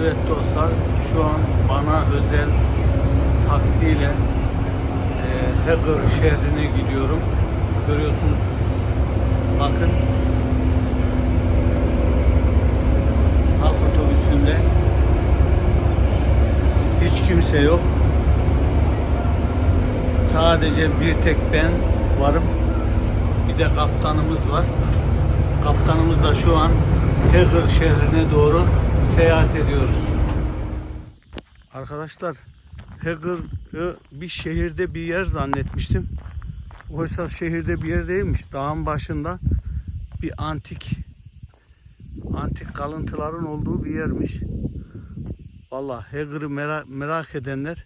Evet dostlar şu an bana özel taksiyle e, Hager şehrine gidiyorum. Görüyorsunuz bakın halk otobüsünde hiç kimse yok. Sadece bir tek ben varım. Bir de kaptanımız var. Kaptanımız da şu an Hager şehrine doğru seyahat ediyoruz. Arkadaşlar Hager'ı bir şehirde bir yer zannetmiştim. Oysa şehirde bir yer değilmiş. Dağın başında bir antik antik kalıntıların olduğu bir yermiş. Vallahi Hager'ı merak, merak edenler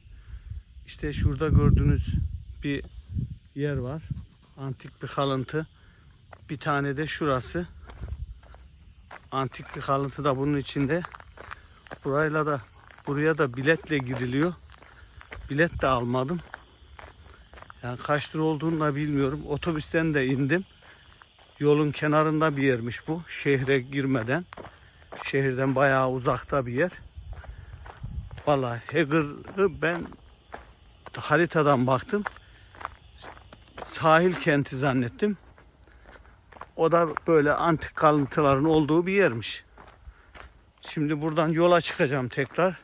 işte şurada gördüğünüz bir yer var. Antik bir kalıntı. Bir tane de şurası. Antik bir kalıntı da bunun içinde. Burayla da buraya da biletle giriliyor. Bilet de almadım. Yani kaç lira olduğunu da bilmiyorum. Otobüsten de indim. Yolun kenarında bir yermiş bu. Şehre girmeden. Şehirden bayağı uzakta bir yer. Vallahi Hager'ı ben haritadan baktım. Sahil kenti zannettim. O da böyle antik kalıntıların olduğu bir yermiş. Şimdi buradan yola çıkacağım tekrar.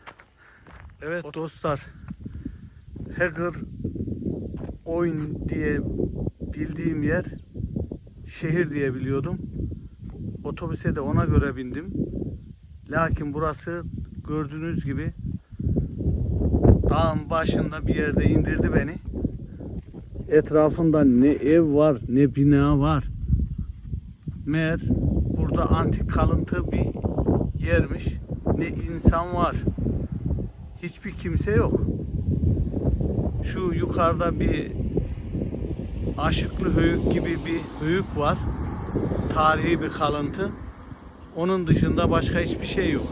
Evet dostlar. Hager oyun diye bildiğim yer şehir diye biliyordum. Otobüse de ona göre bindim. Lakin burası gördüğünüz gibi dağın başında bir yerde indirdi beni. Etrafında ne ev var ne bina var. Meğer burada antik kalıntı bir yermiş. Ne insan var. Hiçbir kimse yok. Şu yukarıda bir aşıklı höyük gibi bir höyük var. Tarihi bir kalıntı. Onun dışında başka hiçbir şey yok.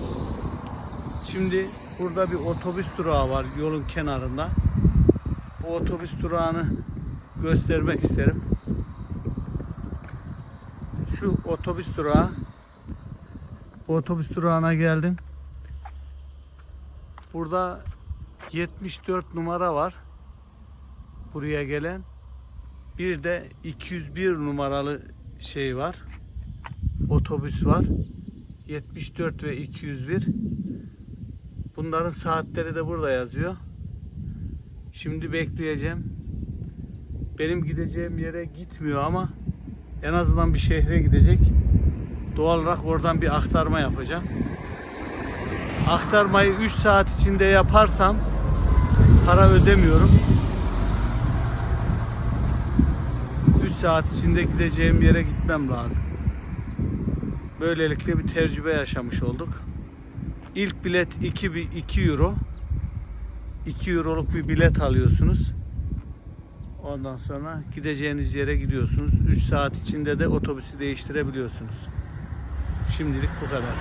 Şimdi burada bir otobüs durağı var yolun kenarında. Bu otobüs durağını göstermek isterim. Şu otobüs durağı. Bu otobüs durağına geldim. Burada 74 numara var. Buraya gelen. Bir de 201 numaralı şey var. Otobüs var. 74 ve 201. Bunların saatleri de burada yazıyor. Şimdi bekleyeceğim. Benim gideceğim yere gitmiyor ama en azından bir şehre gidecek. Doğal olarak oradan bir aktarma yapacağım. Aktarmayı 3 saat içinde yaparsam para ödemiyorum. 3 saat içinde gideceğim yere gitmem lazım. Böylelikle bir tecrübe yaşamış olduk. İlk bilet 2, 2 euro. 2 euroluk bir bilet alıyorsunuz. Ondan sonra gideceğiniz yere gidiyorsunuz. 3 saat içinde de otobüsü değiştirebiliyorsunuz. Şimdilik bu kadar.